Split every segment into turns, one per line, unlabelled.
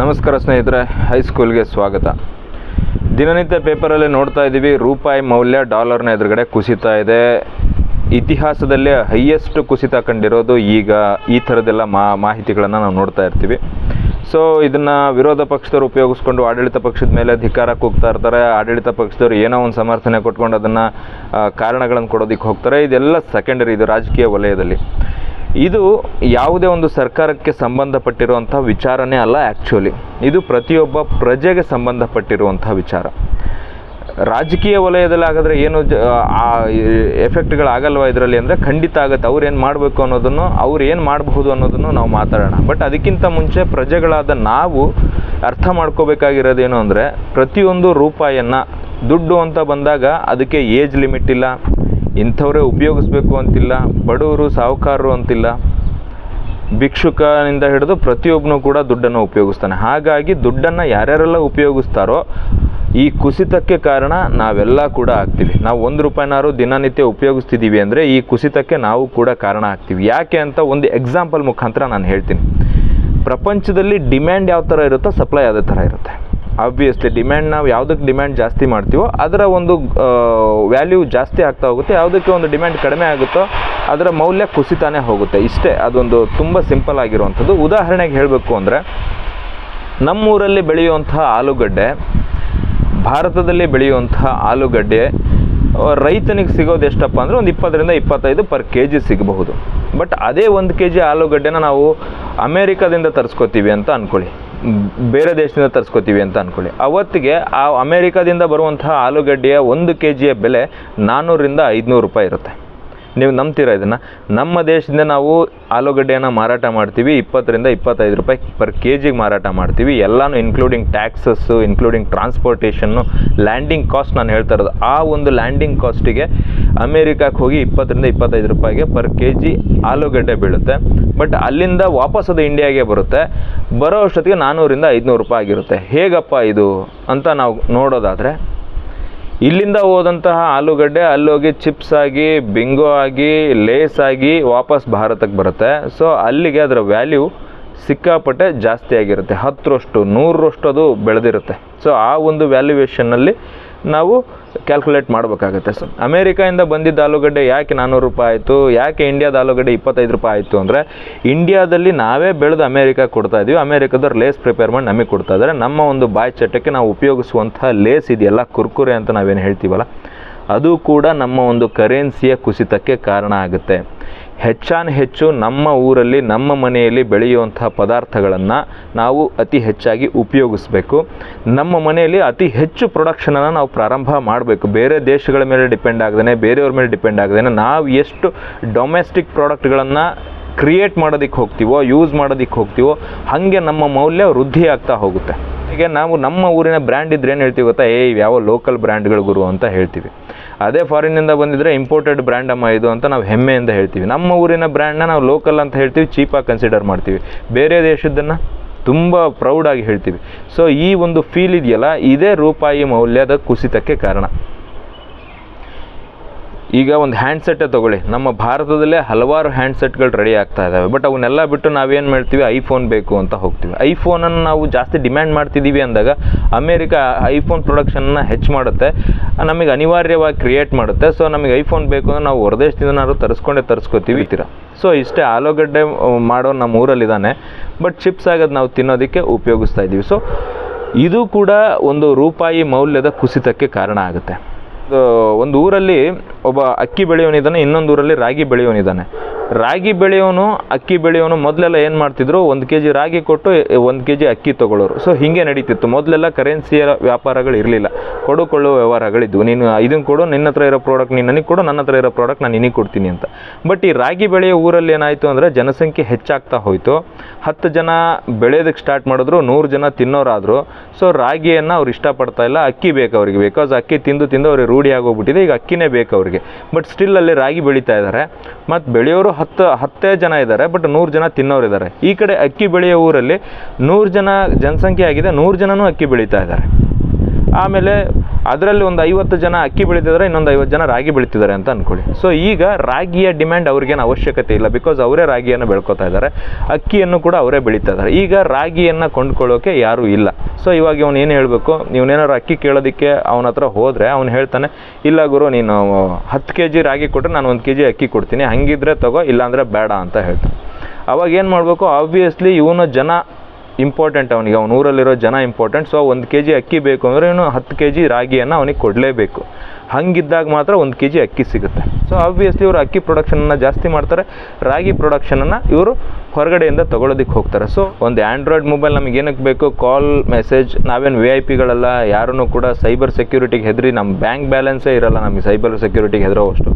ನಮಸ್ಕಾರ ಸ್ನೇಹಿತರೆ ಹೈಸ್ಕೂಲ್ಗೆ ಸ್ವಾಗತ. ದಿನನಿತ್ಯ ಪೇಪರಲ್ಲಿ ನೋಡ್ತಾ ಇದ್ದೀವಿ, ರೂಪಾಯಿ ಮೌಲ್ಯ ಡಾಲರ್ನ ಎದುರುಗಡೆ ಕುಸಿತಾ ಇದೆ. ಇತಿಹಾಸದಲ್ಲಿ ಹೈಯೆಸ್ಟ್ ಕುಸಿತ ಕಂಡಿರೋದು ಈಗ ಈ ಥರದ್ದೆಲ್ಲ ಮಾಹಿತಿಗಳನ್ನು ನಾವು ನೋಡ್ತಾ ಇರ್ತೀವಿ. ಸೊ ಇದನ್ನು ವಿರೋಧ ಪಕ್ಷದವರು ಉಪಯೋಗಿಸ್ಕೊಂಡು ಆಡಳಿತ ಪಕ್ಷದ ಮೇಲೆ ಅಧಿಕಾರ ಹೋಗ್ತಾ ಇರ್ತಾರೆ. ಆಡಳಿತ ಪಕ್ಷದವರು ಏನೋ ಒಂದು ಸಮರ್ಥನೆ ಕೊಟ್ಕೊಂಡು ಅದನ್ನು ಕಾರಣಗಳನ್ನು ಕೊಡೋದಕ್ಕೆ ಹೋಗ್ತಾರೆ. ಇದೆಲ್ಲ ಸೆಕೆಂಡರಿ ಇದು ರಾಜಕೀಯ ವಲಯದಲ್ಲಿ. ಇದು ಯಾವುದೇ ಒಂದು ಸರ್ಕಾರಕ್ಕೆ ಸಂಬಂಧಪಟ್ಟಿರುವಂಥ ವಿಚಾರನೇ ಅಲ್ಲ ಆ್ಯಕ್ಚುಲಿ ಇದು ಪ್ರತಿಯೊಬ್ಬ ಪ್ರಜೆಗೆ ಸಂಬಂಧಪಟ್ಟಿರುವಂಥ ವಿಚಾರ. ರಾಜಕೀಯ ವಲಯದಲ್ಲಿ ಹಾಗಾದರೆ ಏನು ಆ ಎಫೆಕ್ಟ್ಗಳಾಗಲ್ವಾ ಇದರಲ್ಲಿ ಅಂದರೆ ಖಂಡಿತ ಆಗುತ್ತೆ. ಅವ್ರು ಏನು ಮಾಡಬೇಕು ಅನ್ನೋದನ್ನು, ಅವ್ರು ಏನು ಮಾಡಬಹುದು ಅನ್ನೋದನ್ನು ನಾವು ಮಾತಾಡೋಣ. ಬಟ್ ಅದಕ್ಕಿಂತ ಮುಂಚೆ ಪ್ರಜೆಗಳಾದ ನಾವು ಅರ್ಥ ಮಾಡ್ಕೋಬೇಕಾಗಿರೋದೇನು ಅಂದರೆ ಪ್ರತಿಯೊಂದು ರೂಪಾಯಿಯನ್ನು ದುಡ್ಡು ಅಂತ ಬಂದಾಗ ಅದಕ್ಕೆ ಏಜ್ ಲಿಮಿಟ್ ಇಲ್ಲ. ಇಂಥವರೇ ಉಪಯೋಗಿಸ್ಬೇಕು ಅಂತಿಲ್ಲ, ಬಡವರು ಸಾಹುಕಾರರು ಅಂತಿಲ್ಲ. ಭಿಕ್ಷುಕನಿಂದ ಹಿಡಿದು ಪ್ರತಿಯೊಬ್ಬನು ಕೂಡ ದುಡ್ಡನ್ನು ಉಪಯೋಗಿಸ್ತಾನೆ. ಹಾಗಾಗಿ ದುಡ್ಡನ್ನು ಯಾರ್ಯಾರೆಲ್ಲ ಉಪಯೋಗಿಸ್ತಾರೋ ಈ ಕುಸಿತಕ್ಕೆ ಕಾರಣ ನಾವೆಲ್ಲ ಕೂಡ ಆಗ್ತೀವಿ. ನಾವು ಒಂದು ರೂಪಾಯಿನಾರು ದಿನನಿತ್ಯ ಉಪಯೋಗಿಸ್ತಿದ್ದೀವಿ ಅಂದರೆ ಈ ಕುಸಿತಕ್ಕೆ ನಾವು ಕೂಡ ಕಾರಣ ಆಗ್ತೀವಿ. ಯಾಕೆ ಅಂತ ಒಂದು ಎಕ್ಸಾಂಪಲ್ ಮುಖಾಂತರ ನಾನು ಹೇಳ್ತೀನಿ. ಪ್ರಪಂಚದಲ್ಲಿ ಡಿಮ್ಯಾಂಡ್ ಯಾವ ಥರ ಇರುತ್ತೋ ಸಪ್ಲೈ ಅದೇ ಥರ ಇರುತ್ತೆ. ಆಬ್ವಿಯಸ್ಲಿ ಡಿಮ್ಯಾಂಡ್ ನಾವು ಯಾವುದಕ್ಕೆ ಡಿಮ್ಯಾಂಡ್ ಜಾಸ್ತಿ ಮಾಡ್ತೀವೋ ಅದರ ಒಂದು ವ್ಯಾಲ್ಯೂ ಜಾಸ್ತಿ ಆಗ್ತಾ ಹೋಗುತ್ತೆ. ಯಾವುದಕ್ಕೆ ಒಂದು ಡಿಮ್ಯಾಂಡ್ ಕಡಿಮೆ ಆಗುತ್ತೋ ಅದರ ಮೌಲ್ಯ ಕುಸಿತಾನೇ ಹೋಗುತ್ತೆ. ಇಷ್ಟೇ, ಅದೊಂದು ತುಂಬ ಸಿಂಪಲ್ ಆಗಿರುವಂಥದ್ದು. ಉದಾಹರಣೆಗೆ ಹೇಳಬೇಕು ಅಂದರೆ, ನಮ್ಮೂರಲ್ಲಿ ಬೆಳೆಯುವಂತಹ ಆಲೂಗಡ್ಡೆ, ಭಾರತದಲ್ಲಿ ಬೆಳೆಯುವಂತಹ ಆಲೂಗಡ್ಡೆ ರೈತನಿಗೆ ಸಿಗೋದು ಎಷ್ಟಪ್ಪ ಅಂದರೆ ಒಂದು ಇಪ್ಪತ್ತರಿಂದ ಇಪ್ಪತ್ತೈದು ಪರ್ ಕೆ ಜಿ ಸಿಗಬಹುದು. ಬಟ್ ಅದೇ ಒಂದು ಕೆ ಜಿ ಆಲೂಗಡ್ಡೆನ ನಾವು ಅಮೇರಿಕಾದಿಂದ ತರಿಸ್ಕೋತೀವಿ ಅಂತ ಅಂದ್ಕೊಳ್ಳಿ ಬೇರೆ ದೇಶದಿಂದ ತರಿಸ್ಕೋತೀವಿ ಅಂತ ಅಂದ್ಕೊಳ್ಳಿ ಅವತ್ತಿಗೆ ಆ ಅಮೇರಿಕಾದಿಂದ ಬರುವಂತಹ ಆಲೂಗಡ್ಡೆಯ ಒಂದು ಕೆ ಜಿಯ ಬೆಲೆ ನಾನ್ನೂರರಿಂದ ಐದುನೂರು ರೂಪಾಯಿ ಇರುತ್ತೆ. ನೀವು ನಂಬ್ತೀರಾ ಇದನ್ನು? ನಮ್ಮ ದೇಶದಿಂದ ನಾವು ಆಲೂಗಡ್ಡೆಯನ್ನು ಮಾರಾಟ ಮಾಡ್ತೀವಿ, ಇಪ್ಪತ್ತರಿಂದ ಇಪ್ಪತ್ತೈದು ರೂಪಾಯಿ ಪರ್ ಕೆ ಜಿಗೆ ಮಾರಾಟ ಮಾಡ್ತೀವಿ. ಎಲ್ಲನೂ including taxes including transportation landing cost ನಾನು ಹೇಳ್ತಾ ಇರೋದು. ಆ ಒಂದು ಲ್ಯಾಂಡಿಂಗ್ ಕಾಸ್ಟಿಗೆ ಅಮೇರಿಕಾಕ್ಕೆ ಹೋಗಿ ಇಪ್ಪತ್ತರಿಂದ ಇಪ್ಪತ್ತೈದು ರೂಪಾಯಿಗೆ ಪರ್ ಕೆ ಜಿ ಆಲೂಗಡ್ಡೆ ಬೀಳುತ್ತೆ. ಬಟ್ ಅಲ್ಲಿಂದ ವಾಪಸ್ ಅದು ಇಂಡಿಯಾಗೆ ಬರುತ್ತೆ. ಬರೋ ಅಷ್ಟೊತ್ತಿಗೆ ನಾನ್ನೂರಿಂದ ಐದುನೂರು ರೂಪಾಯಿ ಆಗಿರುತ್ತೆ. ಹೇಗಪ್ಪ ಇದು ಅಂತ ನಾವು ನೋಡೋದಾದರೆ ಇಲ್ಲಿಂದ ಹೋದಂತಹ ಆಲೂಗಡ್ಡೆ ಅಲ್ಲೋಗಿ ಚಿಪ್ಸ್ ಆಗಿ ಬಿಂಗೋ ಆಗಿ ಲೇಸ್ ಆಗಿ ವಾಪಸ್ ಭಾರತಕ್ಕೆ ಬರುತ್ತೆ. ಸೊ ಅಲ್ಲಿಗೆ ಅದರ ವ್ಯಾಲ್ಯೂ ಸಿಕ್ಕಾಪಟ್ಟೆ ಜಾಸ್ತಿ ಆಗಿರುತ್ತೆ. ಹತ್ತರಷ್ಟು, ನೂರರಷ್ಟು ಅದು ಬೆಳೆದಿರುತ್ತೆ. ಸೊ ಆ ಒಂದು ವ್ಯಾಲ್ಯೂಯೇಷನ್ನಲ್ಲಿ ನಾವು ಕ್ಯಾಲ್ಕುಲೇಟ್ ಮಾಡಬೇಕಾಗುತ್ತೆ ಸರ್. ಅಮೇರಿಕಾಯಿಂದ ಬಂದಿದ್ದ ಆಲೂಗಡ್ಡೆ ಯಾಕೆ ನಾನ್ನೂರು ರೂಪಾಯಿ ಆಯಿತು? ಯಾಕೆ ಇಂಡಿಯಾದ ಆಲೂಗಡ್ಡೆ ಇಪ್ಪತ್ತೈದು ರೂಪಾಯಿ ಆಯಿತು ಅಂದರೆ ಇಂಡಿಯಾದಲ್ಲಿ ನಾವೇ ಬೆಳೆದು ಅಮೇರಿಕಾ ಕೊಡ್ತಾ ಇದ್ದೀವಿ ಅಮೇರಿಕಾದವ್ರು ಲೇಸ್ ಪ್ರಿಪೇರ್ ಮಾಡಿ ನಮಗೆ ಕೊಡ್ತಾ ಇದ್ದಾರೆ ನಮ್ಮ ಒಂದು ಬಾಯಿ ಚಟಕ್ಕೆ ನಾವು ಉಪಯೋಗಿಸುವಂಥ ಲೇಸ್ ಇದೆಯಲ್ಲ, ಕುರ್ಕುರೆ ಅಂತ ನಾವೇನು ಹೇಳ್ತೀವಲ್ಲ, ಅದು ಕೂಡ ನಮ್ಮ ಒಂದು ಕರೆನ್ಸಿಯ ಕುಸಿತಕ್ಕೆ ಕಾರಣ ಆಗುತ್ತೆ. ಹೆಚ್ಚಾನು ಹೆಚ್ಚು ನಮ್ಮ ಊರಲ್ಲಿ, ನಮ್ಮ ಮನೆಯಲ್ಲಿ ಬೆಳೆಯುವಂತಹ ಪದಾರ್ಥಗಳನ್ನು ನಾವು ಅತಿ ಹೆಚ್ಚಾಗಿ ಉಪಯೋಗಿಸ್ಬೇಕು. ನಮ್ಮ ಮನೆಯಲ್ಲಿ ಅತಿ ಹೆಚ್ಚು ಪ್ರೊಡಕ್ಷನನ್ನು ನಾವು ಪ್ರಾರಂಭ ಮಾಡಬೇಕು. ಬೇರೆ ದೇಶಗಳ ಮೇಲೆ ಡಿಪೆಂಡ್ ಆಗದೇನೆ, ಬೇರೆಯವ್ರ ಮೇಲೆ ಡಿಪೆಂಡ್ ಆಗದೇ ನಾವು ಎಷ್ಟು ಡೊಮೆಸ್ಟಿಕ್ ಪ್ರಾಡಕ್ಟ್ಗಳನ್ನು ಕ್ರಿಯೇಟ್ ಮಾಡೋದಕ್ಕೆ ಹೋಗ್ತೀವೋ, ಯೂಸ್ ಮಾಡೋದಕ್ಕೆ ಹೋಗ್ತೀವೋ, ಹಾಗೆ ನಮ್ಮ ಮೌಲ್ಯ ವೃದ್ಧಿ ಆಗ್ತಾ ಹೋಗುತ್ತೆ. ಹೀಗೆ ನಾವು ನಮ್ಮ ಊರಿನ ಬ್ರ್ಯಾಂಡ್ ಇದ್ರೆ ಏನು ಹೇಳ್ತೀವಿ ಗೊತ್ತಾ? ಏ ಯಾವ ಲೋಕಲ್ ಬ್ರ್ಯಾಂಡ್ಗಳು ಗುರು ಅಂತ ಹೇಳ್ತೀವಿ. ಅದೇ ಫಾರಿನ್ನಿಂದ ಬಂದಿದ್ರೆ ಇಂಪೋರ್ಟೆಡ್ ಬ್ರ್ಯಾಂಡ್ ಅಮ್ಮ ಇದು ಅಂತ ನಾವು ಹೆಮ್ಮೆಯಿಂದ ಹೇಳ್ತೀವಿ. ನಮ್ಮ ಊರಿನ ಬ್ರ್ಯಾಂಡ್ನ ನಾವು ಲೋಕಲ್ ಅಂತ ಹೇಳ್ತೀವಿ ಚೀಪಾಗಿ ಕನ್ಸಿಡರ್ ಮಾಡ್ತೀವಿ. ಬೇರೆ ದೇಶದ್ದನ್ನು ತುಂಬ ಪ್ರೌಡಾಗಿ ಹೇಳ್ತೀವಿ. ಸೊ ಈ ಒಂದು ಫೀಲ್ ಇದೆಯಲ್ಲ, ಇದೇ ರೂಪಾಯಿ ಮೌಲ್ಯದ ಕುಸಿತಕ್ಕೆ ಕಾರಣ. ಈಗ ಒಂದು ಹ್ಯಾಂಡ್ಸೆಟ್ಟೇ ತೊಗೊಳ್ಳಿ. ನಮ್ಮ ಭಾರತದಲ್ಲೇ ಹಲವಾರು ಹ್ಯಾಂಡ್ಸೆಟ್ಗಳು ರೆಡಿ ಆಗ್ತಾ ಇದ್ದಾವೆ ಬಟ್ ಅವನ್ನೆಲ್ಲ ಬಿಟ್ಟು ನಾವೇನು ಮಾಡ್ತೀವಿ? ಐಫೋನ್ ಬೇಕು ಅಂತ ಹೋಗ್ತೀವಿ. ಐಫೋನನ್ನು ನಾವು ಜಾಸ್ತಿ ಡಿಮ್ಯಾಂಡ್ ಮಾಡ್ತಿದ್ದೀವಿ ಅಂದಾಗ ಅಮೇರಿಕ ಐಫೋನ್ ಪ್ರೊಡಕ್ಷನ್ನ ಹೆಚ್ಚು ಮಾಡುತ್ತೆ. ನಮಗೆ ಅನಿವಾರ್ಯವಾಗಿ ಕ್ರಿಯೇಟ್ ಮಾಡುತ್ತೆ. ಸೊ ನಮಗೆ ಐಫೋನ್ ಬೇಕು ಅಂದರೆ ನಾವು ಹೊರದೇಶದಿಂದ ನಾವು ತರಿಸ್ಕೊಂಡೇ ತರಿಸ್ಕೋತೀವಿ ತೀರ ಸೊ ಇಷ್ಟೇ ಆಲೂಗಡ್ಡೆ ಮಾಡೋ ನಮ್ಮ ಊರಲ್ಲಿದ್ದಾನೆ ಬಟ್ ಚಿಪ್ಸ್ ಆಗೋದು ನಾವು ತಿನ್ನೋದಕ್ಕೆ ಉಪಯೋಗಿಸ್ತಾ ಇದ್ದೀವಿ. ಸೊ ಇದು ಕೂಡ ಒಂದು ರೂಪಾಯಿ ಮೌಲ್ಯದ ಕುಸಿತಕ್ಕೆ ಕಾರಣ ಆಗುತ್ತೆ. ಒಂದು ಊರಲ್ಲಿ ಒಬ್ಬ ಅಕ್ಕಿ ಬೆಳೆಯೋನಿದ್ದಾನೆ ಇನ್ನೊಂದು ಊರಲ್ಲಿ ರಾಗಿ ಬೆಳೆಯೋನಿದ್ದಾನೆ ರಾಗಿ ಬೆಳೆಯೋನು, ಅಕ್ಕಿ ಬೆಳೆಯೋನು ಮೊದಲೆಲ್ಲ ಏನು ಮಾಡ್ತಿದ್ರು? ಒಂದು ಕೆ ಜಿ ರಾಗಿ ಕೊಟ್ಟು ಒಂದು ಕೆ ಜಿ ಅಕ್ಕಿ ತೊಗೊಳ್ಳೋರು. ಸೊ ಹೀಗೆ ನಡೀತಿತ್ತು. ಮೊದಲೆಲ್ಲ ಕರೆನ್ಸಿಯ ವ್ಯಾಪಾರಗಳು ಇರಲಿಲ್ಲ. ಕೊಡುಕೊಳ್ಳುವ ವ್ಯವಹಾರಗಳಿದ್ವು. ನೀನು ಇದನ್ನು ಕೊಡು, ನಿನ್ನ ಹತ್ರ ಇರೋ ಪ್ರಾಡಕ್ಟ್ ನೀನು ನನಗೆ ಕೊಡು, ನನ್ನ ಹತ್ರ ಇರೋ ಪ್ರಾಡಕ್ಟ್ ನಾನು ನಿನಗೆ ಕೊಡ್ತೀನಿ ಅಂತ. ಬಟ್ ಈ ರಾಗಿ ಬೆಳೆಯೋ ಊರಲ್ಲಿ ಏನಾಯಿತು ಅಂದರೆ ಜನಸಂಖ್ಯೆ ಹೆಚ್ಚಾಗ್ತಾ ಹೋಯಿತು. ಹತ್ತು ಜನ ಬೆಳೆಯೋದಕ್ಕೆ ಸ್ಟಾರ್ಟ್ ಮಾಡಿದ್ರು, ನೂರು ಜನ ತಿನ್ನೋರಾದರು. ಸೊ ರಾಗಿಯನ್ನು ಅವ್ರು ಇಷ್ಟಪಡ್ತಾ ಇಲ್ಲ. ಅಕ್ಕಿ ಬೇಕು ಅವರಿಗೆ. ಬಿಕಾಸ್ ಅಕ್ಕಿ ತಿಂದು ತಿಂದು ಅವ್ರಿಗೆ ರೂಢಿ ಆಗೋಗ್ಬಿಟ್ಟಿದೆ. ಈಗ ಅಕ್ಕಿನೇ ಬೇಕು ಅವರಿಗೆ. ಬಟ್ ಸ್ಟಿಲ್ ಅಲ್ಲಿ ರಾಗಿ ಬೆಳೀತಾ ಇದ್ದಾರೆ ಮತ್ತು ಬೆಳೆಯೋರು ಹತ್ತು, ಹತ್ತೇ ಜನ ಇದ್ದಾರೆ ಬಟ್ ನೂರು ಜನ ತಿನ್ನೋರು ಇದ್ದಾರೆ ಈ ಕಡೆ ಅಕ್ಕಿ ಬೆಳೆಯೋ ಊರಲ್ಲಿ ನೂರು ಜನ ಜನಸಂಖ್ಯೆ ಆಗಿದೆ, ನೂರು ಜನನೂ ಅಕ್ಕಿ ಬೆಳೀತಾ ಇದ್ದಾರೆ. ಆಮೇಲೆ ಅದರಲ್ಲಿ ಒಂದು ಐವತ್ತು ಜನ ಅಕ್ಕಿ ಬೆಳೀತಿದ್ದಾರೆ ಇನ್ನೊಂದು ಐವತ್ತು ಜನ ರಾಗಿ ಬೆಳೀತಿದ್ದಾರೆ ಅಂತ ಅಂದ್ಕೊಳ್ಳಿ ಸೊ ಈಗ ರಾಗಿಯ ಡಿಮ್ಯಾಂಡ್ ಅವ್ರಿಗೇನು ಅವಶ್ಯಕತೆ ಇಲ್ಲ ಬಿಕಾಸ್ ಅವರೇ ರಾಗಿಯನ್ನು ಬೆಳ್ಕೊತಾ ಇದ್ದಾರೆ. ಅಕ್ಕಿಯನ್ನು ಕೂಡ ಅವರೇ ಬೆಳೀತಾ ಇದ್ದಾರೆ. ಈಗ ರಾಗಿಯನ್ನು ಕೊಂಡ್ಕೊಳ್ಳೋಕೆ ಯಾರೂ ಇಲ್ಲ. ಸೊ ಇವಾಗ ಇವನು ಏನು ಹೇಳಬೇಕು? ಇವನೇನಾದ್ರು ಅಕ್ಕಿ ಕೇಳೋದಕ್ಕೆ ಅವನ ಹತ್ರ ಹೋದರೆ ಅವ್ನು ಹೇಳ್ತಾನೆ, ಇಲ್ಲ ಗುರು, ನೀನು ಹತ್ತು ಕೆ ಜಿ ರಾಗಿ ಕೊಟ್ಟರೆ ನಾನು ಒಂದು ಕೆ ಜಿ ಅಕ್ಕಿ ಕೊಡ್ತೀನಿ. ಹಂಗಿದ್ರೆ ತಗೋ, ಇಲ್ಲಾಂದರೆ ಬೇಡ ಅಂತ ಹೇಳ್ತಾನೆ. ಅವಾಗ ಏನು ಮಾಡಬೇಕು? ಆಬ್ವಿಯಸ್ಲಿ ಇವನು ಜನ ಇಂಪಾರ್ಟೆಂಟ್ ಅವನಿಗೆ. ಅವನ ಊರಲ್ಲಿರೋ ಜನ ಇಂಪಾರ್ಟೆಂಟ್ ಸೊ ಒಂದು ಕೆ ಜಿ ಅಕ್ಕಿ ಬೇಕು ಅಂದರೆ ಇವನು ಹತ್ತು ಕೆ ಜಿ ರಾಗಿಯನ್ನು ಅವನಿಗೆ ಕೊಡಲೇಬೇಕು. ಹಂಗಿದ್ದಾಗ ಮಾತ್ರ ಒಂದು ಕೆ ಜಿ ಅಕ್ಕಿ ಸಿಗುತ್ತೆ. ಸೊ ಆಬ್ವಿಯಸ್ಲಿ ಇವರು ಅಕ್ಕಿ ಪ್ರೊಡಕ್ಷನನ್ನು ಜಾಸ್ತಿ ಮಾಡ್ತಾರೆ. ರಾಗಿ ಪ್ರೊಡಕ್ಷನನ್ನು ಇವರು ಹೊರಗಡೆಯಿಂದ ತೊಗೊಳೋದಕ್ಕೆ ಹೋಗ್ತಾರೆ. ಸೊ ಒಂದು ಆ್ಯಂಡ್ರಾಯ್ಡ್ ಮೊಬೈಲ್ ನಮಗೆ ಏನಕ್ಕೆ ಬೇಕು? ಕಾಲ್ ಮೆಸೇಜ್ ನಾವೇನು ವಿ ಐ ಪಿಗಳೆಲ್ಲ ಯಾರೂ ಕೂಡ ಸೈಬರ್ ಸೆಕ್ಯೂರಿಟಿಗೆ ಹೆದರಿ ನಮ್ಮ ಬ್ಯಾಂಕ್ ಬ್ಯಾಲೆನ್ಸೇ ಇರಲ್ಲ ನಮಗೆ ಸೈಬರ್ ಸೆಕ್ಯೂರಿಟಿಗೆ ಹೆದರೋವಷ್ಟು.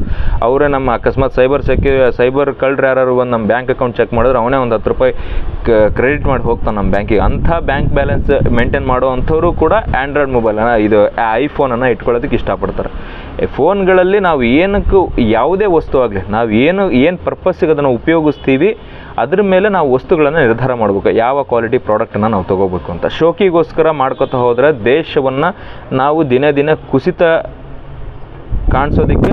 ಅವರೇ ನಮ್ಮ ಅಕಸ್ಮಾತ್ ಸೈಬರ್ ಸೆಕ್ಯೂ ಸೈಬರ್ ಕಳ್ಳರು ಯಾರು ಬಂದು ನಮ್ಮ ಬ್ಯಾಂಕ್ ಅಕೌಂಟ್ ಚೆಕ್ ಮಾಡಿದ್ರೆ ಅವನೇ ಒಂದು ಹತ್ತು ರೂಪಾಯಿ ಕ್ರೆಡಿಟ್ ಮಾಡಿ ಹೋಗ್ತಾನೆ ನಮ್ಮ ಬ್ಯಾಂಕಿಗೆ ಅಂಥ ಬ್ಯಾಂಕ್ ಬ್ಯಾಲೆನ್ಸ್ ಮೇಂಟೈನ್ ಮಾಡೋ ಅಂಥವ್ರು ಕೂಡ ಆ್ಯಂಡ್ರಾಯ್ಡ್ ಮೊಬೈಲನ್ನು ಇದು ಐಫೋನನ್ನು ಇಟ್ಕೊಳ್ಳೋದಕ್ಕೆ ಇಷ್ಟಪಡ್ತಾರೆ. ಫೋನ್ಗಳಲ್ಲಿ ನಾವು ಏನಕ್ಕೂ ಯಾವುದೇ ವಸ್ತು ಆಗಲಿ, ನಾವು ಏನು ಏನು ಪರ್ಪಸ್ಸಿಗೆ ಅದನ್ನು ಉಪಯೋಗಿಸ್ತೀವಿ, ಅದ್ರ ಮೇಲೆ ನಾವು ವಸ್ತುಗಳನ್ನು ನಿರ್ಧಾರ ಮಾಡಬೇಕು. ಯಾವ ಕ್ವಾಲಿಟಿ ಪ್ರಾಡಕ್ಟನ್ನು ನಾವು ತೊಗೋಬೇಕು ಅಂತ. ಶೋಕಿಗೋಸ್ಕರ ಮಾಡ್ಕೊತಾ ಹೋದರೆ ದೇಶವನ್ನು ನಾವು ದಿನೇ ದಿನ ಕುಸಿತ ಕಾಣಿಸೋದಕ್ಕೆ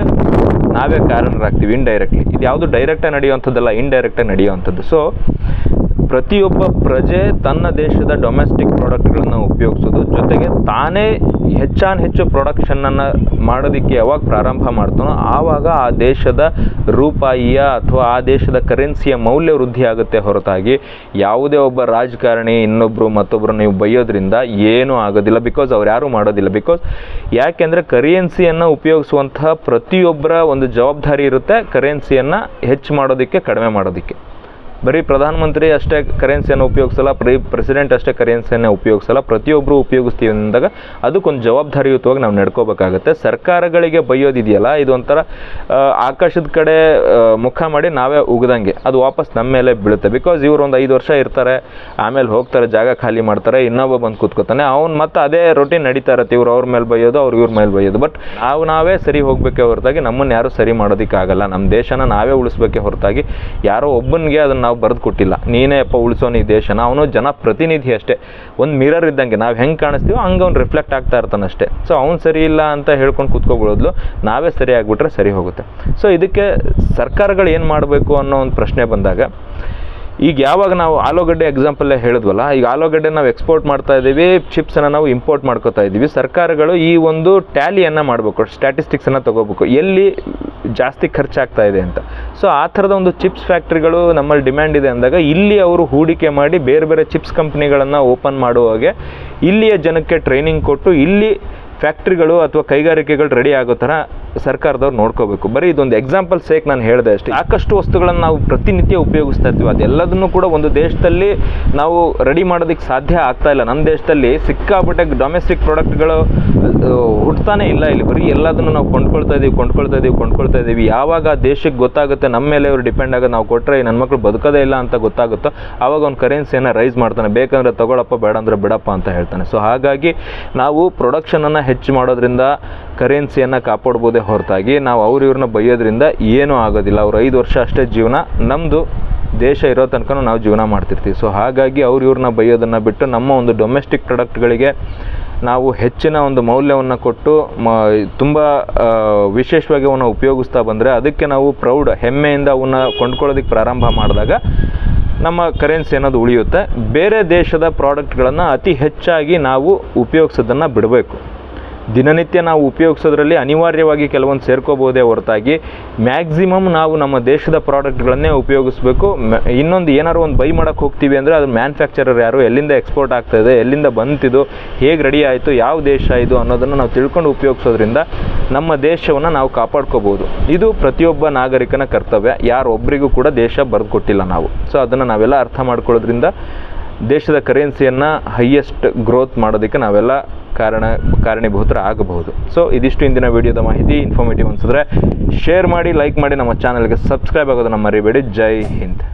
ನಾವೇ ಕಾರಣರಾಗ್ತೀವಿ ಇನ್ಡೈರೆಕ್ಟ್ಲಿ ಇದು ಯಾವುದು ಡೈರೆಕ್ಟಾಗಿ ನಡೆಯುವಂಥದ್ದಲ್ಲ ಇನ್ಡೈರೆಕ್ಟಾಗಿ ನಡೆಯುವಂಥದ್ದು. ಸೊ ಪ್ರತಿಯೊಬ್ಬ ಪ್ರಜೆ ತನ್ನ ದೇಶದ ಡೊಮೆಸ್ಟಿಕ್ ಪ್ರಾಡಕ್ಟ್ಗಳನ್ನು ಉಪಯೋಗಿಸೋದು. ಜೊತೆಗೆ ತಾನೇ ಹೆಚ್ಚಾನ್ ಹೆಚ್ಚು ಪ್ರೊಡಕ್ಷನನ್ನು ಮಾಡೋದಕ್ಕೆ ಯಾವಾಗ ಪ್ರಾರಂಭ ಮಾಡ್ತಾನೋ ಆವಾಗ ಆ ದೇಶದ ರೂಪಾಯಿಯ ಅಥವಾ ಆ ದೇಶದ ಕರೆನ್ಸಿಯ ಮೌಲ್ಯ ವೃದ್ಧಿ ಆಗುತ್ತೆ ಹೊರತಾಗಿ. ಯಾವುದೇ ಒಬ್ಬ ರಾಜಕಾರಣಿ ಇನ್ನೊಬ್ಬರು ಮತ್ತೊಬ್ಬರು ನೀವು ಬೈಯೋದ್ರಿಂದ ಏನೂ ಆಗೋದಿಲ್ಲ. ಬಿಕಾಸ್ ಅವ್ರು ಯಾರೂ ಮಾಡೋದಿಲ್ಲ. ಬಿಕಾಸ್ ಯಾಕೆಂದರೆ ಕರೆನ್ಸಿಯನ್ನು ಉಪಯೋಗಿಸುವಂತಹ ಪ್ರತಿಯೊಬ್ಬರ ಒಂದು ಜವಾಬ್ದಾರಿ ಇರುತ್ತೆ. ಕರೆನ್ಸಿಯನ್ನು ಹೆಚ್ಚು ಮಾಡೋದಕ್ಕೆ, ಕಡಿಮೆ ಮಾಡೋದಕ್ಕೆ. ಬರೀ ಪ್ರಧಾನಮಂತ್ರಿ ಅಷ್ಟೇ ಕರೆನ್ಸಿಯನ್ನು ಉಪಯೋಗಿಸಲ್ಲ, ಪ್ರಿ, ಪ್ರೆಸಿಡೆಂಟ್ ಅಷ್ಟೇ ಕರೆನ್ಸಿಯನ್ನು ಉಪಯೋಗಿಸಲ್ಲ ಪ್ರತಿಯೊಬ್ಬರು ಉಪಯೋಗಿಸ್ತೀವಿ ಅಂದಾಗ ಅದಕ್ಕೊಂದು ಜವಾಬ್ದಾರಿಯುತವಾಗಿ ನಾವು ನಡ್ಕೋಬೇಕಾಗುತ್ತೆ. ಸರ್ಕಾರಗಳಿಗೆ ಬೈಯೋದಿದೆಯಲ್ಲ ಇದೊಂಥರ ಆಕಾಶದ ಕಡೆ ಮುಖ ಮಾಡಿ ನಾವೇ ಉಗ್ದಂಗೆ, ಅದು ವಾಪಸ್ ನಮ್ಮ ಮೇಲೆ ಬೀಳುತ್ತೆ. ಬಿಕಾಸ್ ಇವರು ಒಂದು ಐದು ವರ್ಷ ಇರ್ತಾರೆ, ಆಮೇಲೆ ಹೋಗ್ತಾರೆ, ಜಾಗ ಖಾಲಿ ಮಾಡ್ತಾರೆ, ಇನ್ನೊಬ್ಬ ಬಂದು ಕೂತ್ಕೋತಾನೆ. ಅವ್ನು ಮತ್ತೆ ಅದೇ ರೊಟೀನ್ ನಡೀತಾ ಇರುತ್ತೆ, ಇವ್ರು ಅವ್ರ ಮೇಲೆ ಬೈಯೋದು, ಅವ್ರು ಇವ್ರ ಮೇಲೆ ಬೈಯೋದು. ಬಟ್ ನಾವು ನಾವೇ ಸರಿ ಹೋಗಬೇಕೆ ಹೊರತಾಗಿ ನಮ್ಮನ್ನು ಯಾರು ಸರಿ ಮಾಡೋದಕ್ಕಾಗಲ್ಲ. ನಮ್ಮ ದೇಶನ ನಾವೇ ಉಳಿಸ್ಬೇಕೆ ಹೊರತಾಗಿ ಯಾರೋ ಒಬ್ಬನಿಗೆ ಅದನ್ನು ನಾವು ಬರೆದು ಕೊಟ್ಟಿಲ್ಲ. ನೀನೇ ಅಪ್ಪ ಉಳಿಸೋನು ಈ ದೇಶನ. ಅವನು ಜನಪ್ರತಿನಿಧಿ ಅಷ್ಟೇ. ಒಂದು ಮಿರರ್ ಇದ್ದಂಗೆ ನಾವು ಹೆಂಗೆ ಕಾಣಿಸ್ತೀವೋ ಹಂಗೆ ಅವ್ನು ರಿಫ್ಲೆಕ್ಟ್ ಆಗ್ತಾ ಇರ್ತಾನೆ ಅಷ್ಟೇ. ಸೊ ಅವ್ನು ಸರಿ ಇಲ್ಲ ಅಂತ ಹೇಳ್ಕೊಂಡು ಕೂತ್ಕೊಬಿಡೋದ್ಲು ನಾವೇ ಸರಿ ಆಗಿಬಿಟ್ರೆ ಸರಿ ಹೋಗುತ್ತೆ. ಸೊ ಇದಕ್ಕೆ ಸರ್ಕಾರಗಳು ಏನು ಮಾಡಬೇಕು ಅನ್ನೋ ಒಂದು ಪ್ರಶ್ನೆ ಬಂದಾಗ ಈಗ ಯಾವಾಗ ನಾವು ಆಲೂಗಡ್ಡೆ ಎಕ್ಸಾಂಪಲ್ಲೇ ಹೇಳಿದ್ವಲ್ಲ, ಈಗ ಆಲೂಗಡ್ಡೆ ನಾವು ಎಕ್ಸ್ಪೋರ್ಟ್ ಮಾಡ್ತಾ ಇದ್ದೀವಿ ಚಿಪ್ಸನ್ನು ನಾವು ಇಂಪೋರ್ಟ್ ಮಾಡ್ಕೋತಾ ಇದ್ದೀವಿ. ಸರ್ಕಾರಗಳು ಈ ಒಂದು ಟ್ಯಾಲಿಯನ್ನು ಮಾಡಬೇಕು ಸ್ಟ್ಯಾಟಿಸ್ಟಿಕ್ಸನ್ನು ತಗೋಬೇಕು. ಎಲ್ಲಿ ಜಾಸ್ತಿ ಖರ್ಚಾಗ್ತಾ ಇದೆ ಅಂತ. ಸೊ ಆ ಥರದ ಒಂದು ಚಿಪ್ಸ್ ಫ್ಯಾಕ್ಟ್ರಿಗಳು ನಮ್ಮಲ್ಲಿ ಡಿಮ್ಯಾಂಡ್ ಇದೆ ಅಂದಾಗ ಇಲ್ಲಿ ಅವರು ಹೂಡಿಕೆ ಮಾಡಿ ಬೇರೆ ಬೇರೆ ಚಿಪ್ಸ್ ಕಂಪ್ನಿಗಳನ್ನು ಓಪನ್ ಮಾಡುವಾಗೆ ಇಲ್ಲಿಯ ಜನಕ್ಕೆ ಟ್ರೈನಿಂಗ್ ಕೊಟ್ಟು ಇಲ್ಲಿ ಫ್ಯಾಕ್ಟ್ರಿಗಳು ಅಥವಾ ಕೈಗಾರಿಕೆಗಳು ರೆಡಿ ಆಗೋ ಥರ ಸರ್ಕಾರದವ್ರು ನೋಡ್ಕೋಬೇಕು. ಬರೀ ಇದೊಂದು ಎಕ್ಸಾಂಪಲ್ ಸೇಕ್ ನಾನು ಹೇಳಿದೆ ಅಷ್ಟೇ. ಸಾಕಷ್ಟು ವಸ್ತುಗಳನ್ನು ನಾವು ಪ್ರತಿನಿತ್ಯ ಉಪಯೋಗಿಸ್ತಾ ಇದ್ದೀವಿ ಅದೆಲ್ಲದನ್ನು ಕೂಡ ಒಂದು ದೇಶದಲ್ಲಿ ನಾವು ರೆಡಿ ಮಾಡೋದಕ್ಕೆ ಸಾಧ್ಯ ಆಗ್ತಾ ಇಲ್ಲ. ನಮ್ಮ ದೇಶದಲ್ಲಿ ಸಿಕ್ಕಾಪಟ್ಟೆ ಡೊಮೆಸ್ಟಿಕ್ ಪ್ರಾಡಕ್ಟ್ಗಳು ಹುಟ್ತಾನೆ ಇಲ್ಲ ಇಲ್ಲಿ. ಬರೀ ಎಲ್ಲದನ್ನು ನಾವು ಕೊಂಡ್ಕೊಳ್ತಾ ಇದ್ದೀವಿ ಕೊಂಡ್ಕೊಳ್ತಾ ಇದ್ದೀವಿ ಕೊಂಡ್ಕೊಳ್ತಾ ಇದ್ದೀವಿ ಯಾವಾಗ ಆ ದೇಶಕ್ಕೆ ಗೊತ್ತಾಗುತ್ತೆ, ನಮ್ಮ ಮೇಲೆ ಅವರು ಡಿಪೆಂಡ್ ಆಗೋದು, ನಾವು ಕೊಟ್ಟರೆ ನನ್ನ ಮಕ್ಕಳು ಬದುಕೋದೇ ಇಲ್ಲ ಅಂತ ಗೊತ್ತಾಗುತ್ತೋ ಆವಾಗ ಅವ್ನು ಕರೆನ್ಸಿಯನ್ನು ರೈಸ್ ಮಾಡ್ತಾನೆ. ಬೇಕಂದರೆ ತಗೊಳಪ್ಪ ಬೇಡ ಅಂದ್ರೆ ಬಿಡಪ್ಪ ಅಂತ ಹೇಳ್ತಾನೆ. ಸೊ ಹಾಗಾಗಿ ನಾವು ಪ್ರೊಡಕ್ಷನನ್ನು ಹೆಚ್ಚು ಮಾಡೋದ್ರಿಂದ ಕರೆನ್ಸಿಯನ್ನು ಕಾಪಾಡ್ಬೋದೇ ಹೊರತಾಗಿ ನಾವು ಅವ್ರ ಇವ್ರನ್ನ ಬೈಯೋದ್ರಿಂದ ಏನೂ ಆಗೋದಿಲ್ಲ. ಅವ್ರು ಐದು ವರ್ಷ ಅಷ್ಟೇ ಜೀವನ. ನಮ್ಮದು ದೇಶ ಇರೋ ತನಕ ನಾವು ಜೀವನ ಮಾಡ್ತಿರ್ತೀವಿ. ಸೊ ಹಾಗಾಗಿ ಅವ್ರು ಇವ್ರನ್ನ ಬೈಯೋದನ್ನು ಬಿಟ್ಟು ನಮ್ಮ ಒಂದು ಡೊಮೆಸ್ಟಿಕ್ ಪ್ರಾಡಕ್ಟ್ಗಳಿಗೆ ನಾವು ಹೆಚ್ಚಿನ ಒಂದು ಮೌಲ್ಯವನ್ನು ಕೊಟ್ಟು ಮ, ತುಂಬ ವಿಶೇಷವಾಗಿ ಅವನ್ನ ಉಪಯೋಗಿಸ್ತಾ ಬಂದರೆ ಅದಕ್ಕೆ ನಾವು ಪ್ರೌಡ್, ಹೆಮ್ಮೆಯಿಂದ ಅವನ್ನ ಕೊಂಡ್ಕೊಳ್ಳೋದಕ್ಕೆ ಪ್ರಾರಂಭ ಮಾಡಿದಾಗ ನಮ್ಮ ಕರೆನ್ಸಿ ಅನ್ನೋದು ಉಳಿಯುತ್ತೆ. ಬೇರೆ ದೇಶದ ಪ್ರಾಡಕ್ಟ್ಗಳನ್ನು ಅತಿ ಹೆಚ್ಚಾಗಿ ನಾವು ಉಪಯೋಗಿಸೋದನ್ನು ಬಿಡಬೇಕು. ದಿನನಿತ್ಯ ನಾವು ಉಪಯೋಗಿಸೋದ್ರಲ್ಲಿ ಅನಿವಾರ್ಯವಾಗಿ ಕೆಲವೊಂದು ಸೇರ್ಕೋಬೋದೇ ಹೊರತಾಗಿ ಮ್ಯಾಕ್ಸಿಮಮ್ ನಾವು ನಮ್ಮ ದೇಶದ ಪ್ರಾಡಕ್ಟ್ಗಳನ್ನೇ ಉಪಯೋಗಿಸ್ಬೇಕು. ಇನ್ನೊಂದು ಏನಾದ್ರು ಒಂದು ಬೈ ಮಾಡೋಕ್ಕೆ ಹೋಗ್ತೀವಿ ಅಂದರೆ ಅದು ಮ್ಯಾನುಫ್ಯಾಕ್ಚರರ್ ಯಾರು, ಎಲ್ಲಿಂದ ಎಕ್ಸ್ಪೋರ್ಟ್ ಆಗ್ತಾ ಇದೆ, ಎಲ್ಲಿಂದ ಬಂತಿದು, ಹೇಗೆ ರೆಡಿ ಆಯಿತು, ಯಾವ ದೇಶ ಇದು ಅನ್ನೋದನ್ನು ನಾವು ತಿಳ್ಕೊಂಡು ಉಪಯೋಗಿಸೋದ್ರಿಂದ ನಮ್ಮ ದೇಶವನ್ನು ನಾವು ಕಾಪಾಡ್ಕೋಬೋದು ಇದು ಪ್ರತಿಯೊಬ್ಬ ನಾಗರಿಕನ ಕರ್ತವ್ಯ. ಯಾರೊಬ್ಬರಿಗೂ ಕೂಡ ದೇಶ ಬರೆದುಕೊಟ್ಟಿಲ್ಲ ನಾವು. ಸೊ ಅದನ್ನು ನಾವೆಲ್ಲ ಅರ್ಥ ಮಾಡ್ಕೊಳ್ಳೋದ್ರಿಂದ ದೇಶದ ಕರೆನ್ಸಿಯನ್ನು ಹೈಯೆಸ್ಟ್ ಗ್ರೋತ್ ಮಾಡೋದಕ್ಕೆ ನಾವೆಲ್ಲ ಕಾರಣ, ಕಾರಣೀಭೂತರ ಆಗಬಹುದು. ಸೊ ಇದಿಷ್ಟು ಇಂದಿನ ವಿಡಿಯೋದ ಮಾಹಿತಿ. ಇನ್ಫಾರ್ಮೇಟಿವ್ ಅನ್ಸಿದ್ರೆ ಶೇರ್ ಮಾಡಿ ಲೈಕ್ ಮಾಡಿ ನಮ್ಮ ಚಾನಲ್ಗೆ ಸಬ್ಸ್ಕ್ರೈಬ್ ಆಗೋದನ್ನು ಮರಿಬೇಡಿ. ಜೈ ಹಿಂದ್.